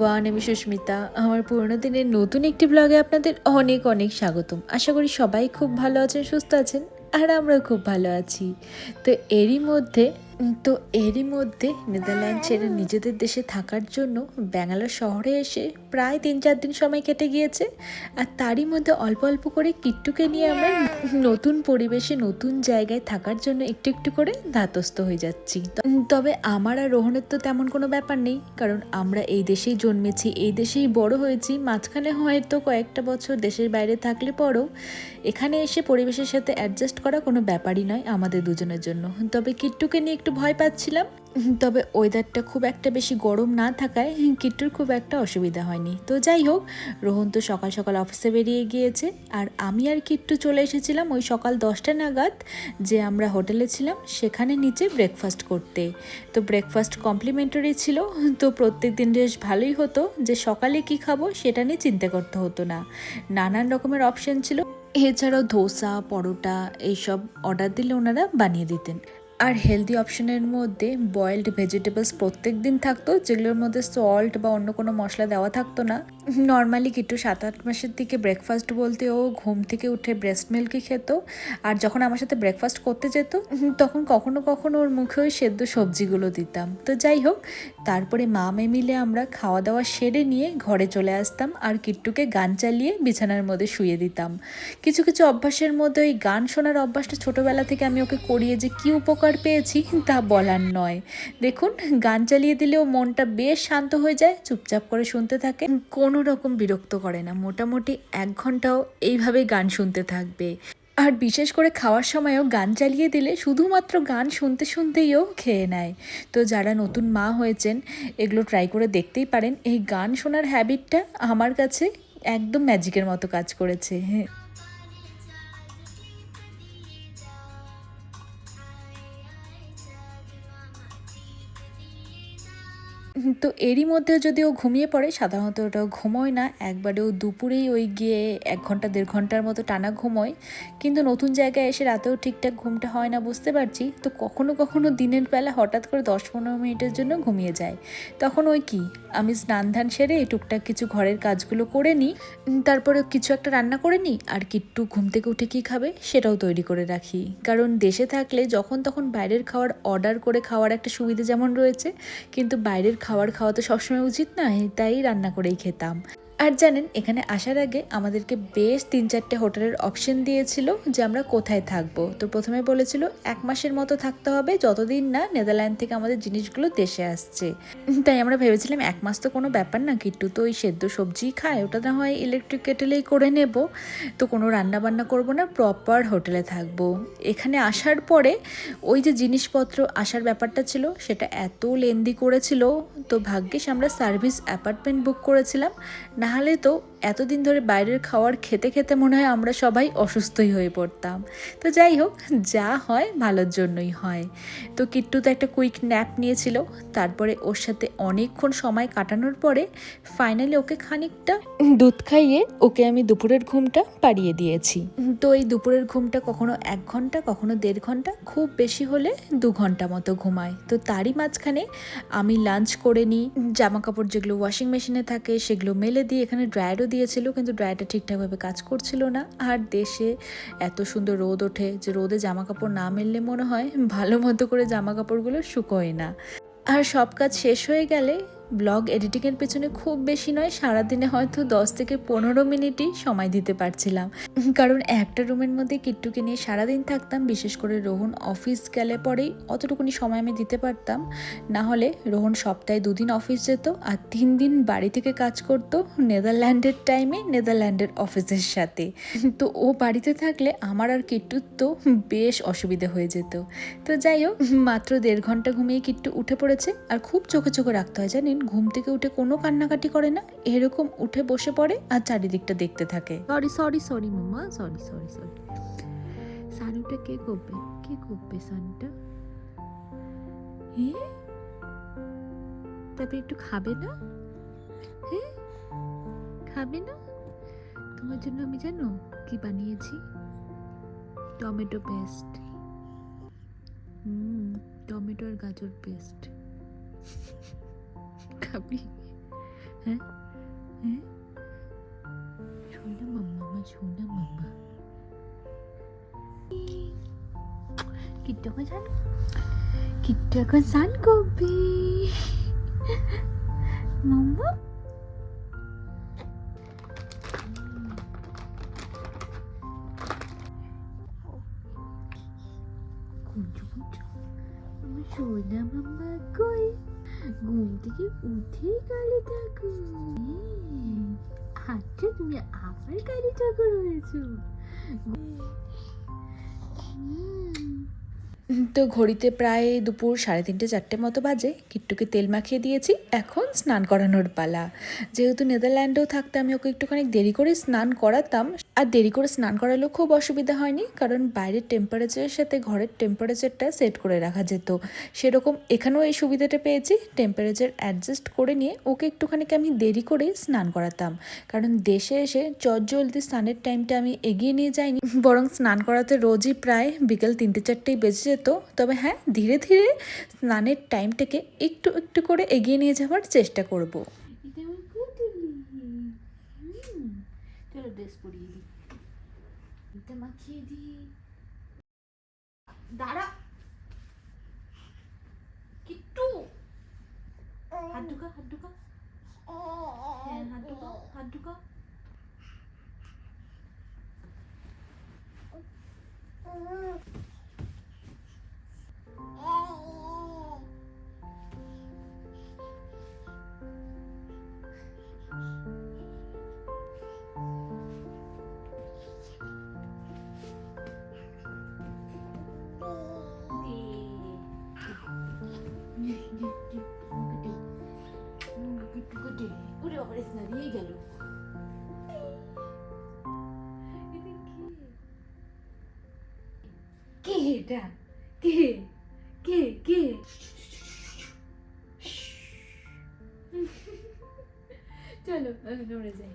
Everyone আমি সুস্মিতা। আমার পুরনো দিনের নতুন একটি ব্লগে আপনাদের অনেক অনেক স্বাগতম। আশা করি সবাই খুব ভালো আছেন, সুস্থ আছেন, আর আমরাও খুব ভালো আছি। তো এরই মধ্যে তো এরই মধ্যে নেদারল্যান্ড ছেড়ে নিজেদের দেশে থাকার জন্য ব্যাঙ্গালোর শহরে এসে প্রায় তিন চার দিন সময় কেটে গিয়েছে। আর তারই মধ্যে অল্প অল্প করে কিট্টুকে নিয়ে আমরা নতুন পরিবেশে, নতুন জায়গায় থাকার জন্য একটু একটু করে ধাতস্থ হয়ে যাচ্ছি। তবে আমার আর রোহনের তো তেমন কোনো ব্যাপার নেই, কারণ আমরা এই দেশেই জন্মেছি, এই দেশেই বড় হয়েছি। মাঝখানে হয়তো কয়েকটা বছর দেশের বাইরে থাকলে পরও এখানে এসে পরিবেশের সাথে অ্যাডজাস্ট করা কোনো ব্যাপারই নয় আমাদের দুজনের জন্য। তবে কিট্টুকে নিয়ে একটু ভয় পাচ্ছিলাম। তবে ওয়েদারটা খুব একটা বেশি গরম না থাকায় কিট্টুর খুব একটা অসুবিধা হয়নি। তো যাই হোক, রোহন তো সকাল সকাল অফিসে বেরিয়ে গিয়েছে। আর আমি আর কিট্টু চলে এসেছিলাম ওই সকাল দশটা নাগাদ যে আমরা হোটেলে ছিলাম, সেখানে নিচে ব্রেকফাস্ট করতে। তো ব্রেকফাস্ট কমপ্লিমেন্টারি ছিল। তো প্রত্যেক দিন বেশ ভালোই হতো যে সকালে কি খাব সেটা নিয়ে চিন্তা করতে হতো না। নানান রকমের অপশন ছিল। এছাড়াও ধোসা, পরোটা, এইসব অর্ডার দিলে ওনারা বানিয়ে দিতেন। আর হেলদি অপশনের মধ্যে বয়েলড ভেজিটেবলস প্রত্যেক দিন থাকতো, যেগুলোর মধ্যে সল্ট বা অন্য কোনো মশলা দেওয়া থাকতো না। নর্মালি কিট্টু সাত আট মাসের দিকে ব্রেকফাস্ট বলতে ও ঘুম থেকে উঠে ব্রেস্ট মিল্কই খেত। আর যখন আমার সাথে ব্রেকফাস্ট করতে যেত, তখন কখনো কখনো ওর মুখে ওই সেদ্ধ সবজিগুলো দিতাম। তো যাই হোক, তারপরে মা মিলে আমরা খাওয়া দাওয়া সেরে নিয়ে ঘরে চলে আসতাম আর কিট্টুকে গান চালিয়ে বিছানার মধ্যে শুয়ে দিতাম। কিছু কিছু অভ্যাসের মধ্যে ওই গান শোনার অভ্যাসটা ছোটোবেলা থেকে আমি ওকে করিয়ে যে কী উপকার পেয়েছি, তা বলার নয়। দেখুন, গান চালিয়ে দিলেও মনটা বেশ শান্ত হয়ে যায়, চুপচাপ করে শুনতে থাকে। কোনো রকম বিরক্ত করে না, মোটামুটি এক ঘন্টাও এইভাবেই গান শুনতে থাকবে। আর বিশেষ করে খাওয়ার সময়ও গান চালিয়ে দিলে শুধুমাত্র গান শুনতে শুনতেইও খেয়ে নেয়। তো যারা নতুন মা হয়েছেন, এগুলো ট্রাই করে দেখতেই পারেন। এই গান শোনার হ্যাবিটটা আমার কাছে একদম ম্যাজিকের মতো কাজ করেছে। হ্যাঁ তো এরই মধ্যে যদি ও ঘুমিয়ে পড়ে, সাধারণত ওটা ঘুমোয় না একবারে ও দুপুরেই ওই গিয়ে এক ঘণ্টা, দেড় ঘণ্টার মতো টানা ঘুমোয়। কিন্তু নতুন জায়গায় এসে রাতেও ঠিকঠাক ঘুমটা হয় না বুঝতে পারছি। তো কখনো কখনো দিনের বেলা হঠাৎ করে দশ পনেরো মিনিটের জন্য ঘুমিয়ে যায়। তখন ওই কি, আমি স্নান ধান সেরে টুকটাক কিছু ঘরের কাজগুলো করে নিই, তারপরে কিছু একটা রান্না করে নিই, আর কিট্টু ঘুম থেকে উঠে কী খাবে সেটাও তৈরি করে রাখি। কারণ দেশে থাকলে যখন তখন বাইরের খাবার অর্ডার করে খাওয়ার একটা সুবিধা যেমন রয়েছে, কিন্তু বাইরের খাবার খাওয়া তো সবসময় উচিত নয় তাই রান্না করেই খেতাম। আর জানেন, এখানে আসার আগে আমাদেরকে বেশ তিন চারটে হোটেলের অপশন দিয়েছিল যে আমরা কোথায় থাকব। তো প্রথমে বলেছিল, এক মাসের মতো থাকতে হবে, যতদিন না নেদারল্যান্ড থেকে আমাদের জিনিসগুলো দেশে আসছে। তাই আমরা ভেবেছিলাম, এক মাস তো কোনো ব্যাপার না, কিট্টু তো ওই সেদ্ধ সবজিই খায়, ওটা না হয় ইলেকট্রিক কেটেলেই করে নেব। তো কোনো রান্না বান্না করব না প্রপার হোটেলে থাকব। এখানে আসার পরে ওই যে জিনিসপত্র আসার ব্যাপারটা ছিল, সেটা এত লেন্দি করেছিল। তো ভাগ্যিস আমরা সার্ভিস অ্যাপার্টমেন্ট বুক করেছিলাম। নাহলে তো এতদিন ধরে বাইরের খাওয়ার খেতে খেতে মনে হয় আমরা সবাই অসুস্থই হয়ে পড়তাম। তো যাই হোক, যা হয় ভালোর জন্যই হয়। তো কিট্টু তো একটা কুইক ন্যাপ নিয়েছিল। তারপরে ওর সাথে অনেকক্ষণ সময় কাটানোর পরে ফাইনালি ওকে খানিকটা দুধ খাইয়ে ওকে আমি দুপুরের ঘুমটা পাড়িয়ে দিয়েছি। তো এই দুপুরের ঘুমটা কখনো এক ঘণ্টা, কখনো দেড় ঘণ্টা, খুব বেশি হলে দু ঘণ্টা মতো ঘুমায়। তো তারই মাঝখানে আমি লাঞ্চ করে নিই। জামা কাপড় যেগুলো ওয়াশিং মেশিনে থাকে সেগুলো মেলে দিয়ে এখানে ড্রায়ারও দিয়েছিল, কিন্তু ড্রায়ারটা ঠিকঠাকভাবে কাজ করছিল না। আর দেশে এত সুন্দর রোদ ওঠে যে রোদে জামা কাপড় না মেললে মনে হয় ভালো মতো করে জামা কাপড়গুলো শুকোয় না। আর সব কাজ শেষ হয়ে গেলে ব্লগ এডিটিংয়ের পেছনে খুব বেশি নয়, সারাদিনে হয়তো দশ থেকে পনেরো মিনিটই সময় দিতে পারছিলাম। কারণ একটা রুমের মধ্যে কিট্টুকে নিয়ে সারাদিন থাকতাম, বিশেষ করে রোহন অফিস গেলে পরেই অতটুকুনি সময় আমি দিতে পারতাম। না হলে রোহন সপ্তাহে দুদিন অফিস যেত আর তিন দিন বাড়ি থেকে কাজ করতো নেদারল্যান্ডের টাইমে নেদারল্যান্ডের অফিসের সাথে। তো ও বাড়িতে থাকলে আমার আর কিট্টুর তো বেশ অসুবিধে হয়ে যেত। তো যাই হোক, মাত্র দেড় ঘণ্টা ঘুমিয়ে কিট্টু উঠে পড়েছে আর খুব চোখে চোখে রাখতে হয়, জানেন? ঘুম থেকে উঠে কোনো কান্নাকাটি করে না, এরকম উঠে বসে পড়ে আর চারিদিকটা দেখতে থাকে। Sorry sorry sorry mamma sorry sorry sorry সানুটা কে করবে? কে করবে সানুটা? হ্যাঁ? তারপরে একটু খাবে না? হ্যাঁ? খাবে না? তোমার জন্য আমি জানো কি বানিয়েছি? Tomato paste. হুম, টমেটো আর গাজর পেস্ট। খাবি হ্যাঁ হ্যাঁ সোনা মাম্মা আমার সোনা মাম্মা কিট্টু এখন স্নান কিট্টু এখন স্নান করবে মাম্মা কুঞ্চু কুঞ্চু আমার সোনা মাম্মা কই ঘুম থেকে উঠেই কালি ঠাকুর আচ্ছা তুমি আবার কালি ঠাকুর হয়েছো তো ঘড়িতে প্রায় দুপুর সাড়ে তিনটে, চারটে মতো বাজে। কিট্টুকে তেল মাখিয়ে দিয়েছি। এখন স্নান করানোর পালা। যেহেতু নেদারল্যান্ডেও থাকতে আমি ওকে একটুখানি দেরি করে স্নান করাতাম, আর দেরি করে স্নান করালেও খুব অসুবিধা হয়নি, কারণ বাইরের টেম্পারেচারের সাথে ঘরের টেম্পারেচারটা সেট করে রাখা যেত। সেরকম এখানেও এই সুবিধাটা পেয়েছি টেম্পারেচার অ্যাডজাস্ট করে নিয়ে ওকে একটুখানি আমি দেরি করে স্নান করাতাম। কারণ দেশে এসে জলদি স্নানের টাইমটা আমি এগিয়ে নিয়ে যাইনি। বরং স্নান করাতে রোজই প্রায় বিকেল তিনটে, চারটেই বেজে যেত। তবে হ্যাঁ ধীরে ধীরে স্নানের টাইমটাকে একটু একটু করে এগিয়ে নিয়ে যাওয়ার চেষ্টা করব। দে কে এটা? কে? কে? কে? চলো যাই।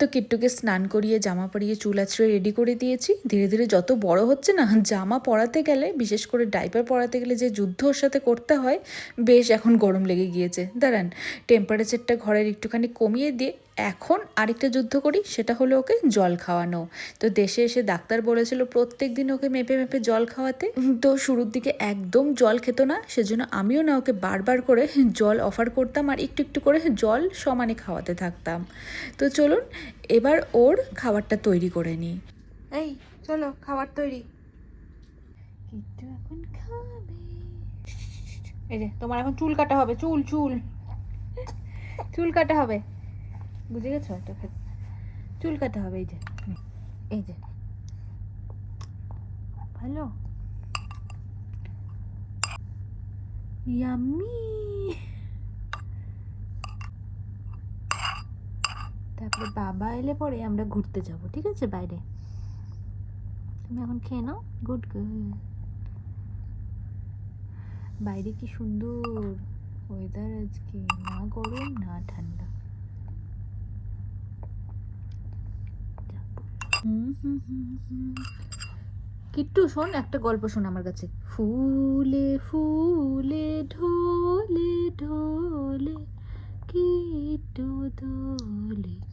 তো কিট্টুকে স্নান করিয়ে, জামা পরিয়ে, চুল আছড়ে রেডি করে দিয়েছি। ধীরে ধীরে যত বড় হচ্ছে না, জামা পরাতে গেলে, বিশেষ করে ডাইপার পরাতে গেলে যে যুদ্ধ ওর সাথে করতে হয়, বেশ এখন গরম লেগে গিয়েছে। দাঁড়ান টেম্পারেচারটা ঘরের একটুখানি কমিয়ে দিয়ে এখন আরেকটা যুদ্ধ করি সেটা হলো ওকে জল খাওয়ানো। তো দেশে এসে ডাক্তার বলেছিল প্রত্যেক দিন ওকে মেপে মেপে জল খাওয়াতে। তো শুরুর দিকে একদম জল খেত না সেজন্য আমিও না ওকে বারবার করে জল অফার করতাম আর একটু একটু করে জল সমানে খাওয়াতে থাকতাম। তো চলুন এবার ওর খাবারটা তৈরি করে নিই। এই চলো খাবার তৈরি। কিট্টু এখন খাবে। এই যে তোমার এখন চুল কাটা হবে চুল চুল। চুল কাটা হবে। বুঝে গেছো এটা চুল হবে, এই যে এই যে। ভালো? ইয়াম্মি। তারপরে বাবা এলে পরে আমরা ঘুরতে যাব, ঠিক আছে? বাইরে। তুমি এখন খেয়ে নাও, গুড গুড। বাইরে কি সুন্দর ওয়েদার আজকে, না গরম, না ঠান্ডা হুম হুম হুম হুম। কিট্টু শোন একটা গল্প শোন আমার কাছে। ফুলে ফুলে ঢোলে ঢোলে কিট্টু দোলে।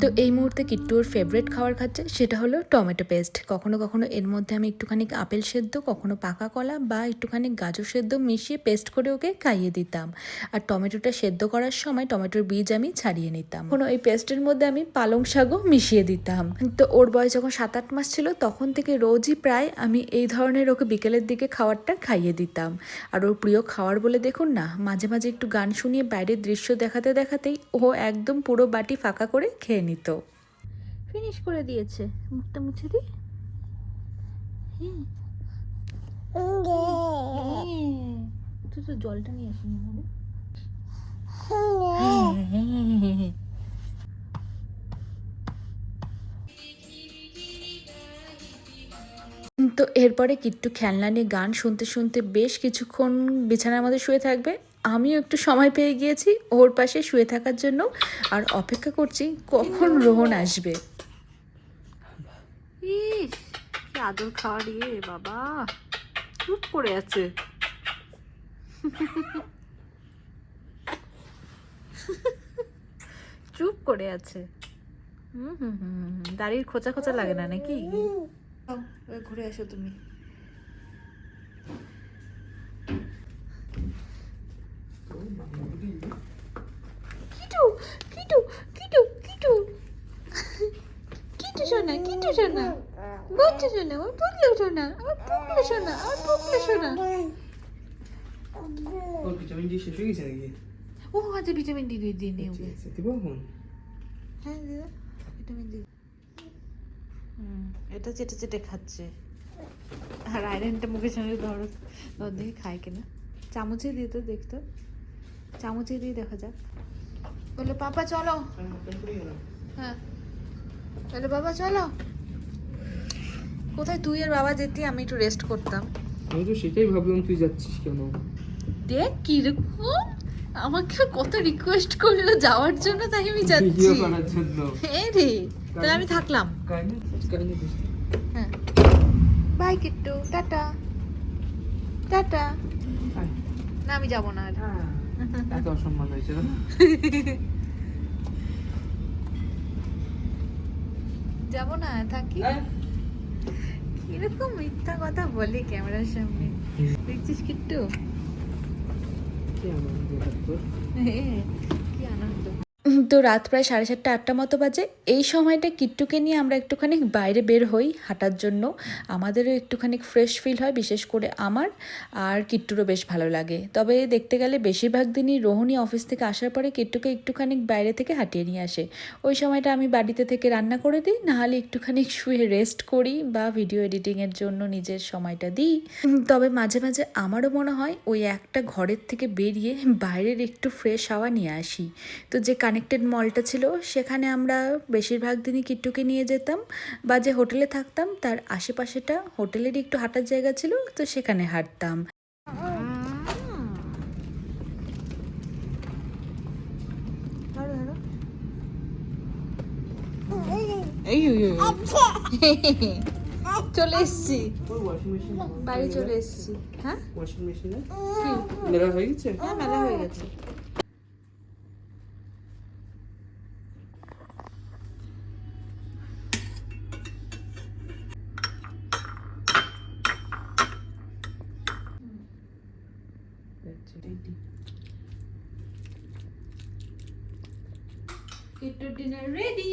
তো এই মুহূর্তে কিট্টু ওর ফেভারিট খাবার খাচ্ছে, সেটা হলো টমেটো পেস্ট কখনো কখনো এর মধ্যে আমি একটুখানি আপেল সেদ্ধ, কখনো পাকা কলা বা একটুখানি গাজর সেদ্ধ মিশিয়ে পেস্ট করে ওকে খাইয়ে দিতাম। আর টমেটোটা সেদ্ধ করার সময় টমেটোর বীজ আমি ছাড়িয়ে নিতাম। কোনো এই পেস্টের মধ্যে আমি পালং শাকও মিশিয়ে দিতাম। তো ওর বয়স যখন সাত আট মাস ছিল, তখন থেকে রোজই প্রায় আমি এই ধরনের ওকে বিকেলের দিকে খাবারটা খাইয়ে দিতাম। আর ওর প্রিয় খাবার বলে দেখুন না, মাঝে মাঝে একটু গান শুনিয়ে বাইরের দৃশ্য দেখাতে দেখাতেই ও একদম পুরো বাটি ফাঁকা করে খেয়ে নিত। ফিনিশ করে দিয়েছে। মুখটা মুছে দি তুই তো জলটা নিয়ে আসিনি? তো এরপরে কিট্টু খেলনা নিয়ে গান শুনতে শুনতে বেশ কিছুক্ষণ বিছানার মধ্যে শুয়ে থাকবে। আমিও একটু সময় পেয়ে গিয়েছি ওর পাশে শুয়ে থাকার জন্য। আর অপেক্ষা করছি কখন রোহন আসবে। আদর খাওয়া রে বাবা। চুপ করে আছে। চুপ করে আছে। হুম হুম হুম হুম, হুম। দাড়ির খোঁচা খোঁচা লাগে না নাকি? ঘুরে আসো তুমি। কিটু কিটু কিটু কিটু কিটু শোনা কিটু শোনা বলছে শোনা ওর পুকলে শোনা ওর পুকলে শোনা ওর পুকলে শোনা ওর ভিটামিন ডি শেষ হয়ে গেছে নাকি ও আচ্ছা ভিটামিন ডি দিয়ে দিয়ে দিব এখন হ্যাঁ ভিটামিন ডি এটা চেটে চেটে খাচ্ছে আর আয়রনটা মুখের সঙ্গে ধরো ধর দেখি খায় কিনা চামচে দিয়ে তো দেখতো চামচে দিয়ে দেখা যাক। বলল পাপা চলো। হ্যাঁ। বলে বাবা চলো। কোথায় তুই আর বাবা যেতি আমি একটু রেস্ট করতাম। আমি তো সেটাই ভাবলাম তুই যাচ্ছিস কেন? দেখ কীরকম আমাকে কত রিকোয়েস্ট করল যাওয়ার জন্য তাই আমি যাচ্ছি। হ্যাঁ রে তাহলে আমি থাকলাম। হ্যাঁ। বাই কিট্টু। টাটা। টাটা। না আমি যাব না আর। এত অসম্মান হয়েছে। যাব না থাকি? কীরকম মিথ্যা কথা বলি ক্যামেরার সামনে? দেখছিস কিট্টু কি আনন্দ তোর হ্যাঁ, কি আনন্দ তো রাত প্রায় সাড়ে সাতটা, আটটা মতো বাজে। এই সময়টা কিট্টুকে নিয়ে আমরা একটুখানি বাইরে বের হই হাঁটার জন্য। আমাদেরও একটুখানি ফ্রেশ ফিল হয়, বিশেষ করে আমার আর কিট্টুরও বেশ ভালো লাগে। তবে দেখতে গেলে বেশিরভাগ দিনই রোহিণী অফিস থেকে আসার পরে কিট্টুকে একটুখানি বাইরে থেকে হাঁটিয়ে নিয়ে আসে। ওই সময়টা আমি বাড়িতে থেকে রান্না করে দিই, নাহলে একটুখানি শুয়ে রেস্ট করি বা ভিডিও এডিটিংয়ের জন্য নিজের সময়টা দিই। তবে মাঝে মাঝে আমারও মনে হয় ওই একটা ঘরের থেকে বেরিয়ে বাইরের একটু ফ্রেশ হাওয়া নিয়ে আসি। তো যে কানেক্টেড মলটা ছিল সেখানে আমরা বেশিরভাগ দিনই কিট্টুকে নিয়ে যেতাম। বা যে হোটেলে থাকতাম তার আশেপাশেটা হোটেলেরই একটু হাঁটার জায়গা ছিল তো সেখানে হাঁটতাম। এই। চলে এসছি। বাড়ি চলে এসছি হ্যাঁ? মেলা হয়ে গেছে? হ্যাঁ মেলা হয়ে গেছে। কিট্টুর ডিনার রেডি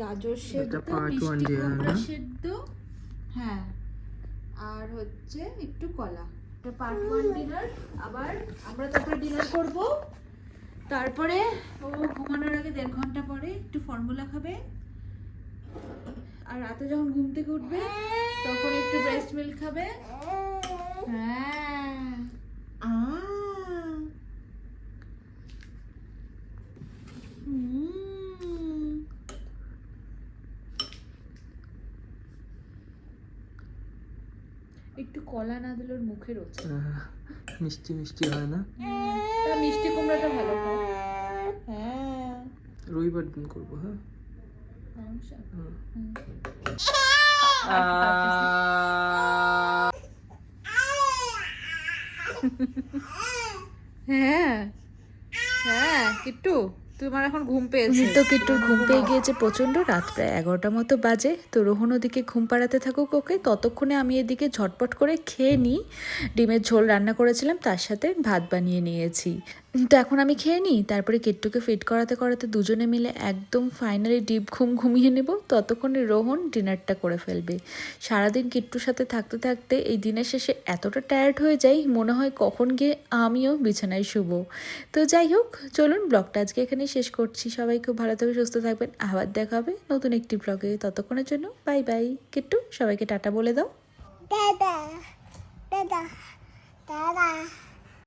গাজর সেদ্ধ মিষ্টি কুমড়া সেদ্ধ হ্যাঁ। আর হচ্ছে একটু কলা। এটা পার্ট ওয়ান ডিনার আবার আমরা তারপরে ডিনার করব। তারপরে ও ঘুমানোর আগে দেড় ঘণ্টা পরে একটু ফর্মুলা খাবে। আর রাতে যখন ঘুম থেকে উঠবে তখন একটু ব্রেস্ট মিল্ক খাবে। হ্যাঁ। আ হুম একটু কলা না দিলে ওর মুখে রোচে মিষ্টি মিষ্টি হয় না? মিষ্টি কুমড়াটা ভালো হ্যাঁ। রবিবার দিন করব হ্যাঁ। হ্যাঁ। হ্যাঁ কিট্টু? তোমার এখন ঘুম পেয়েছে। তো কিট্টুর ঘুম পেয়ে গিয়েছে, প্রচণ্ড রাত, প্রায় এগারোটা মতো বাজে। তো রোহন ওদিকে ঘুম পাড়াতে থাকুক ওকে। ততক্ষণে আমি এদিকে ঝটপট করে খেয়ে নিই। ডিমের ঝোল রান্না করেছিলাম, তার সাথে ভাত বানিয়ে নিয়েছি। তো এখন আমি খেয়ে নিই, তারপরে কিট্টুকে ফিট করাতে করাতে দুজনে মিলে একদম ফাইনালি ডিপ ঘুম ঘুমিয়ে নেব ততক্ষণে রোহন ডিনারটা করে ফেলবে সারাদিন কিট্টুর সাথে থাকতে থাকতে এই দিনের শেষে এতটা টায়ার্ড হয়ে যাই, মনে হয় কখন গিয়ে আমিও বিছানায় শুবো তো যাই হোক, চলুন ব্লগটা আজকে এখানেই শেষ করছি সবাই খুব ভালো থাকবে সুস্থ থাকবেন আবার দেখা হবে নতুন একটি ব্লগে ততক্ষণের জন্য বাই বাই কিট্টু সবাইকে টাটা বলে দাও. Dada. Dada.